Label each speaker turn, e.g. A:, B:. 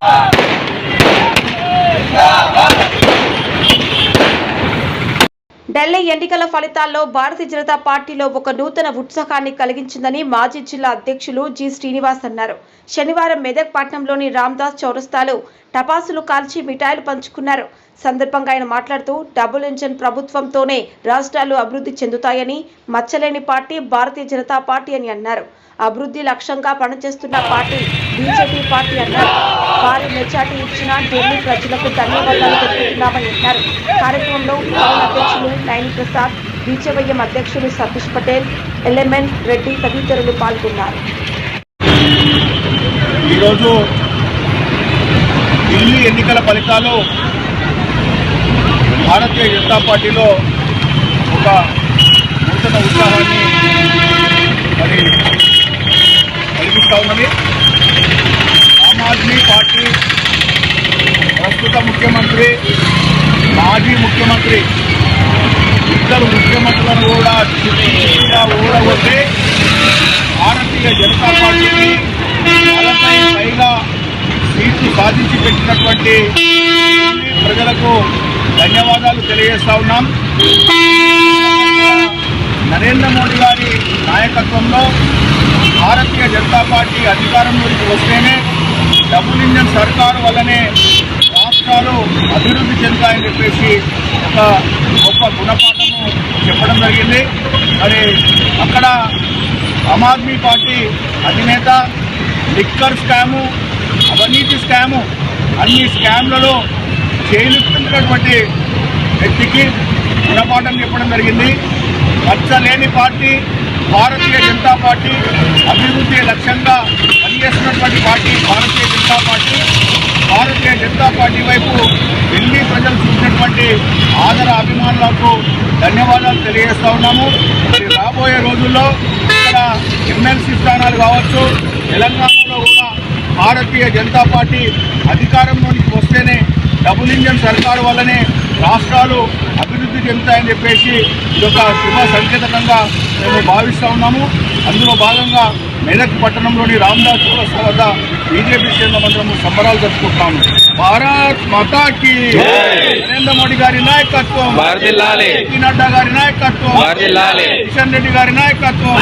A: Bye. Delhi ఎన్నికల ఫలితాల్లో భారతీయ జనతా పార్టీలో ఒక నూతన ఉత్సాహాన్ని కలిగించిందని మాజీ జిల్లా అధ్యక్షులు జి శ్రీనివాస్ అన్నారు. శనివారం మెదక్ పట్టణంలోని రామ్దాస్ చౌరస్తాలో టపాసులు కాల్చి మిఠాయిలు పంచుకున్నారు. సందర్భంగా ఆయన మాట్లాడుతూ డబుల్ ఇంజన్ ప్రభుత్వంతోనే రాష్ట్రాలు అభివృద్ధి చెందుతాయని మచ్చలేని పార్టీ భారతీయ జనతా పార్టీ అని అన్నారు. అభివృద్ధి లక్ష్యంగా పనిచేస్తున్న పార్టీ బీజేపీ పార్టీ అన్నారు. భారీ మెజార్టీ ఇచ్చిన ఢిల్లీ ప్రజలకు ధన్యవాదాలు తెలుపుతున్నామని అన్నారు. కార్యక్రమంలో టౌన్ అధ్యక్షులు నయని ప్రసాద్ బీజేవైఎం అధ్యక్షులు సతీష్ పటేల్ ఎల్ఎంఎన్ రెడ్డి తదితరులు పాల్గొన్నారు.
B: ఈరోజు ఢిల్లీ ఎన్నికల ఫలితాలు భారతీయ జనతా పార్టీలో ఒక నూతన ఉత్సాహాన్ని మరి కలిగిస్తూ ఉన్నది. ఆమ్ ఆద్మీ పార్టీ ప్రస్తుత ముఖ్యమంత్రి మాజీ ముఖ్యమంత్రి ఇద్దరు ముఖ్యమంత్రులను కూడా చిన్నగా ఊడగొట్టి భారతీయ జనతా పార్టీని నలభై పైగా సీట్లు సాధించి పెట్టినటువంటి ప్రజలకు ధన్యవాదాలు తెలియజేస్తా ఉన్నాం. నరేంద్ర మోడీ గారి నాయకత్వంలో భారతీయ జనతా పార్టీ అధికారంలోకి వస్తేనే డబుల్ ఇంజన్ సర్కారు వల్లనే అభివృద్ధి చెందుతాయని చెప్పేసి ఒక గొప్ప గుణపాఠము చెప్పడం జరిగింది. మరి అక్కడ ఆమ్ ఆద్మీ పార్టీ అధినేత లిక్కర్ స్కాము అవినీతి స్కాము అన్ని స్కామ్లలో చేయిస్తున్నటువంటి వ్యక్తికి గుణపాఠం చెప్పడం జరిగింది. మచ్చలేని పార్టీ భారతీయ జనతా పార్టీ అభివృద్ధి లక్ష్యంగా పనిచేస్తున్నటువంటి party Bharatiya Janata party. Bharatiya Janata party వైపు ఢిల్లీ ప్రజలు చూసినటువంటి ఆదర అభిమానులకు ధన్యవాదాలు తెలియజేస్తా ఉన్నాము. మరి రాబోయే రోజుల్లో ఇక్కడ ఎమ్మెల్సీ స్థానాలు కావచ్చు తెలంగాణలో కూడా భారతీయ జనతా పార్టీ అధికారంలోనికి వస్తేనే డబుల్ ఇంజన్ సర్కారు వల్లనే రాష్ట్రాలు అభివృద్ధి చెందుతాయని చెప్పేసి ఇదొక శుభ సంకేతకంగా మేము భావిస్తూ ఉన్నాము. అందులో భాగంగా మెదక్ పట్టణంలోని రామదాస్ చౌరస్తా వద్ద బీజేపీ కేంద్ర మంత్రము సంబరాలు జరుపుకుంటున్నాము. భారత్ మాతాకి నరేంద్ర మోడీ గారి నాయకత్వం. నడ్డా గారి నాయకత్వం. కిషన్ రెడ్డి గారి నాయకత్వం.